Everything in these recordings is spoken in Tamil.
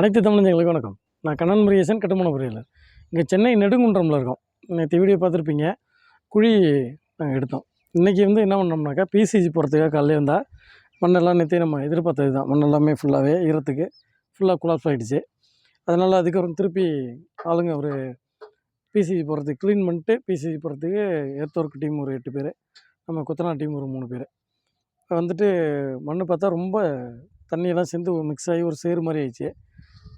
அனைத்து தமிழஞ்சங்களுக்கு வணக்கம். நான் கண்ணன் முருகேசன் கட்டுமான பொறியாளர் இங்கே சென்னை நெடுங்குன்றமில் இருக்கோம். நேற்று வீடியோ பார்த்துருப்பீங்க. குழி நாங்கள் எடுத்தோம். இன்றைக்கி வந்து என்ன பண்ணோம்னாக்கா பிசிஜி போகிறதுக்காக காலையில் இருந்தால் மண்ணெல்லாம் நேற்று நம்ம எதிர்பார்த்தது தான். மண் எல்லாமே ஃபுல்லாகவே ஈரத்துக்கு ஃபுல்லாக குலாப்ஸ் ஆகிடுச்சு அதனால் அதுக்கப்புறம் திருப்பி ஆளுங்க ஒரு பிசிஜி போகிறதுக்கு க்ளீன் பண்ணிட்டு பிசிஜி போகிறதுக்கு ஏர்த்தொர்க் டீம் ஒரு எட்டு பேர் நம்ம கொத்தனா டீம் ஒரு மூணு பேர். வந்துட்டு மண் பார்த்தா ரொம்ப தண்ணியெல்லாம் சேர்ந்து மிக்ஸ் ஆகி ஒரு சேறு மாதிரி ஆயிடுச்சு.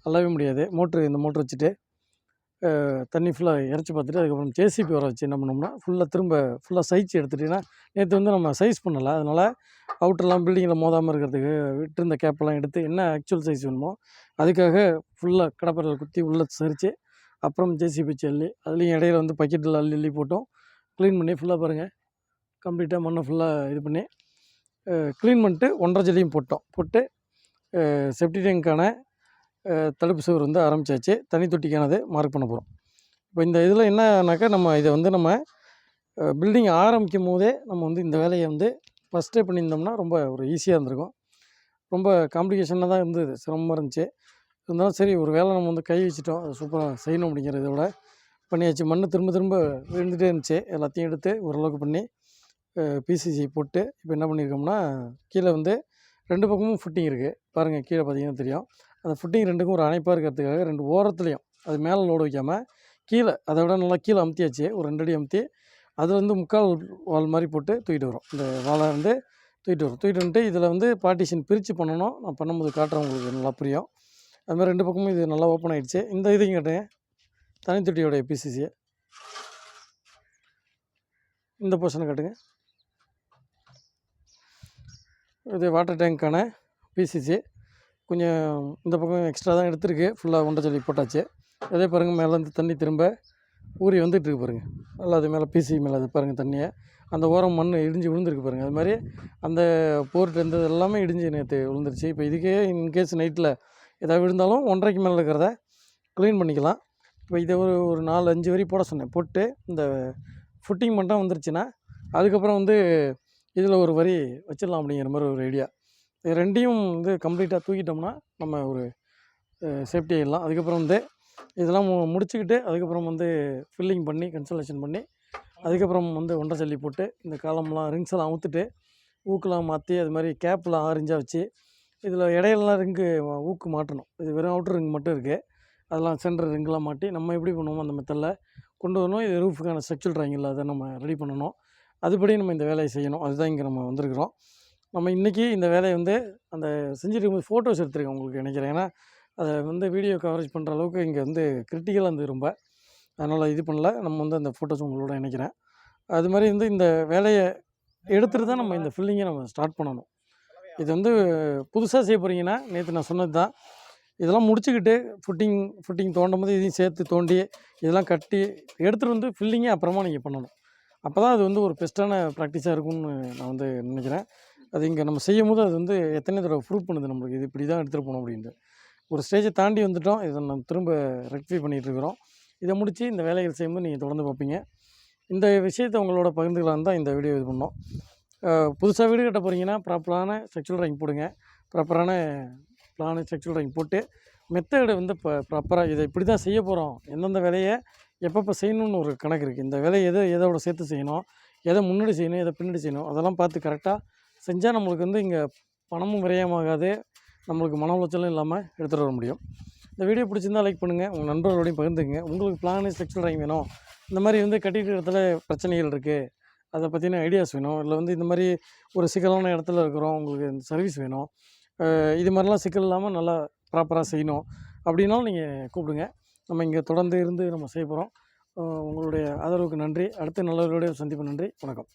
அள்ளவே முடியாது. மோட்ரு இந்த மோட்ரு வச்சுட்டு தண்ணி ஃபுல்லாக இறச்சி பார்த்துட்டு அதுக்கப்புறம் ஜேசிபி வர வச்சு என்ன பண்ணோம்னா ஃபுல்லாக திரும்ப ஃபுல்லாக சைஸ் எடுத்துட்டிங்கன்னா நேற்று வந்து நம்ம சைஸ் பண்ணலை. அதனால் அவுட்டர்லாம் பில்டிங்கில் மோதாமல் இருக்கிறதுக்கு விட்டுருந்த கேப்பெல்லாம் எடுத்து என்ன ஆக்சுவல் சைஸ் வேணுமோ அதுக்காக ஃபுல்லாக கடப்பரில் குத்தி உள்ளே சரித்து அப்புறம் ஜேசிபி வச்சு அள்ளி அதுலேயும் இடையில வந்து பக்கெட்டில் அள்ளி அள்ளி போட்டோம். க்ளீன் பண்ணி ஃபுல்லாக பாருங்கள் கம்ப்ளீட்டாக மண்ணை ஃபுல்லாக இது பண்ணி க்ளீன் பண்ணிட்டு ஒன்றரை ஜல்லியும் போட்டோம். போட்டு செப்டி டேங்க்கான தடுப்பு சுவர் வந்து ஆரம்பிச்சாச்சு. தனி தொட்டிக்கானது மார்க் பண்ண போகிறோம் இப்போ இந்த இதில் என்னன்னாக்கா நம்ம இதை வந்து நம்ம பில்டிங் ஆரம்பிக்கும் போதே நம்ம வந்து இந்த வேலையை வந்து ஃபஸ்ட்டே பண்ணியிருந்தோம்னா ரொம்ப ஒரு ஈஸியாக இருந்திருக்கும். ரொம்ப காம்ப்ளிகேஷனாக தான் இருந்தது. சிரமமாக இருந்துச்சு. இருந்தாலும் சரி ஒரு வேலை நம்ம வந்து கை வச்சுட்டோம். அது சூப்பராக செய்யணும் அப்படிங்கிறத விட பண்ணியாச்சு. மண் திரும்ப திரும்ப விழுந்துகிட்டே இருந்துச்சு. எல்லாத்தையும் எடுத்து ஓரளவுக்கு பண்ணி பிசிசி போட்டு இப்போ என்ன பண்ணியிருக்கோம்னா கீழே வந்து ரெண்டு பக்கமும் ஃபுட்டிங் இருக்குது பாருங்கள் கீழே பார்த்தீங்கன்னா தெரியும். அந்த ஃபுட்டிங் ரெண்டுக்கும் ஒரு அணைப்பாக இருக்கிறதுக்காக ரெண்டு ஓரத்துலேயும் அது மேலே லோடு வைக்காமல் கீழே அதை விட நல்லா கீழே அமுத்தியாச்சு ஒரு ரெண்டு அடி அமுத்தி அதில் வந்து முக்கால் வால் மாதிரி போட்டு தூக்கிட்டு வரும். இந்த வாழை வந்து தூக்கிட்டு வரும். தூக்கிட்டு வந்துட்டு இதில் வந்து பார்ட்டிஷன் பிரித்து பண்ணணும். நான் பண்ணும்போது காட்டுறேன் உங்களுக்கு நல்லா புரியும். அது மாதிரி ரெண்டு பக்கமும் இது நல்லா ஓப்பன் ஆகிடுச்சு இந்த இதையும் கேட்டேன் தனித்துட்டியோட பிசிசியை இந்த போர்ஷனை காட்டுங்க. இது வாட்டர் டேங்க்கான பிசிசி கொஞ்சம் இந்த பக்கம் எக்ஸ்ட்ரா தான் எடுத்திருக்கு. ஃபுல்லாக ஒன்றை சொல்லி போட்டாச்சு. அதே பாருங்கள் மேலேருந்து தண்ணி திரும்ப ஊறி வந்துட்டுருக்கு பாருங்கள் நல்லா அது மேலே பிசி மேலே அது பாருங்கள் தண்ணியை. அந்த ஓரம் மண் இடிஞ்சு விழுந்துருக்கு பாருங்கள் அது மாதிரி அந்த போர்ட் இருந்தது எல்லாமே இடிஞ்சு நேற்று விழுந்துருச்சு. இப்போ இதுக்கே இன்கேஸ் நைட்டில் ஏதாவது விழுந்தாலும் ஒன்றரைக்கு மேலே இருக்கிறத க்ளீன் பண்ணிக்கலாம். இப்போ இதை ஒரு ஒரு நாலு அஞ்சு வரி போட சொன்னேன். போட்டு இந்த ஃபுட்டிங் மட்டும் வந்துருச்சுன்னா அதுக்கப்புறம் வந்து இதில் ஒரு வரி வச்சிடலாம் அப்படிங்கிற மாதிரி ஒரு ஐடியா இது ரெண்டையும் வந்து கம்ப்ளீட்டாக தூக்கிட்டோம்னா நம்ம ஒரு சேஃப்டி ஆகிடலாம் அதுக்கப்புறம் வந்து இதெல்லாம் மு முடிச்சுக்கிட்டு அதுக்கப்புறம் வந்து ஃபில்லிங் பண்ணி கன்சல்டேஷன் பண்ணி அதுக்கப்புறம் வந்து ஒன்றரை சல்லி போட்டு இந்த காலம்லாம் ரிங்ஸ் எல்லாம் அவுத்துட்டு ஊக்கெலாம் மாற்றி அது மாதிரி கேப்லாம் ஆரஞ்சாக வச்சு இதில் இடையிலலாம் ரிங்கு ஊக்கு மாட்டணும். இது வெறும் அவுட்டர் ரிங் மட்டும் இருக்குது அதெல்லாம் சென்டர் ரிங்கெலாம் மாட்டி நம்ம எப்படி பண்ணுவோமோ அந்த மெத்தடில் கொண்டு வரணும். இது ரூஃபுக்கான ஸ்ட்ரக்சர் ட்ராயிங்கில் அதை நம்ம ரெடி பண்ணணும். அதுபடி நம்ம இந்த வேலையை செய்யணும். அதுதான் இங்கே நம்ம வந்திருக்கிறோம். நம்ம இன்றைக்கி இந்த வேலையை வந்து அந்த செஞ்சுட்டு இருக்கும்போது ஃபோட்டோஸ் எடுத்துருக்கேன் உங்களுக்கு நினைக்கிறேன். ஏன்னா அதை வந்து வீடியோ கவரேஜ் பண்ணுற அளவுக்கு இங்கே வந்து கிரிட்டிக்கலாக இருந்து ரொம்ப. அதனால் இது பண்ணல. நம்ம வந்து அந்த ஃபோட்டோஸ் உங்களோட நினைக்கிறேன். அது மாதிரி வந்து இந்த வேலையை எடுத்துகிட்டு தான் நம்ம இந்த ஃபில்லிங்கை நம்ம ஸ்டார்ட் பண்ணணும். இது வந்து புதுசாக செய்ய போகிறீங்கன்னா நேற்று நான் சொன்னது தான் இதெல்லாம் முடிச்சுக்கிட்டு ஃபுட்டிங் ஃபுட்டிங் தோண்டும் போது இதையும் சேர்த்து தோண்டி இதெல்லாம் கட்டி எடுத்துகிட்டு வந்து ஃபில்லிங்கே அப்புறமா நீங்கள் பண்ணணும். அப்போ தான் அது வந்து ஒரு பெஸ்ட்டான ப்ராக்டிஸாக இருக்கும்னு நான் வந்து நினைக்கிறேன். அது இங்கே நம்ம செய்யும் போது அது வந்து எத்தனை தடவை ப்ரூவ் பண்ணுது நம்மளுக்கு. இது இப்படி தான் எடுத்துகிட்டு போகணும் அப்படின்ட்டு. ஒரு ஸ்டேஜை தாண்டி வந்துட்டோம். இதை நம்ம திரும்ப ரெக்டிஃபை பண்ணிகிட்ருக்கிறோம் இதை முடித்து இந்த வேலைகள் செய்யும்போது நீங்கள் தொடர்ந்து பார்ப்பீங்க. இந்த விஷயத்தை உங்களோட பகிர்ந்துக்கலாம் தான் இந்த வீடியோ இது பண்ணோம். புதுசாக வீடு கட்ட போகிறீங்கன்னா ப்ராப்பரான ஸ்ட்ரக்சரல் ட்ராயிங் போடுங்க. ப்ராப்பரான பிளானு ஸ்ட்ரக்சரல் ட்ராயிங் போட்டு மெத்தடு வந்து இப்போ ப்ராப்பராக இதை இப்படி தான் செய்ய போகிறோம் எந்தெந்த வேலையை எப்பப்போ செய்யணும்னு ஒரு கணக்கு இருக்குது இந்த வேலையை எதை எதோட சேர்த்து செய்யணும்? எதை முன்னாடி செய்யணும்? எதை பின்னாடி செய்யணும்? அதெல்லாம் பார்த்து கரெக்டாக செஞ்சால் நம்மளுக்கு வந்து இங்கே பணமும் விரயமாகாது. நம்மளுக்கு மன உளைச்சலும் இல்லாமல் எடுத்துகிட்டு வர முடியும். இந்த வீடியோ பிடிச்சிருந்தா லைக் பண்ணுங்கள் உங்கள் நண்பர்களோடையும் பகிர்ந்துக்குங்க. உங்களுக்கு பிளானே ஸ்ட்ரக்சர் ட்ரைங் வேணும். இந்த மாதிரி வந்து கட்டிட்டு இடத்துல பிரச்சனைகள் இருக்குது அதை பற்றின ஐடியாஸ் வேணும். இல்லை வந்து இந்த மாதிரி ஒரு சிக்கலான இடத்துல இருக்கிறோம். உங்களுக்கு இந்த சர்வீஸ் வேணும். இது மாதிரிலாம் சிக்கல் இல்லாமல் நல்லா ப்ராப்பராக செய்யணும். அப்படின்னாலும் நீங்கள் கூப்பிடுங்க. நம்ம இங்கே தொடர்ந்து இருந்து நம்ம செய்ய போகிறோம் உங்களுடைய ஆதரவுக்கு நன்றி. அடுத்த நல்லவர்களுடைய சந்திப்பு நன்றி. வணக்கம்.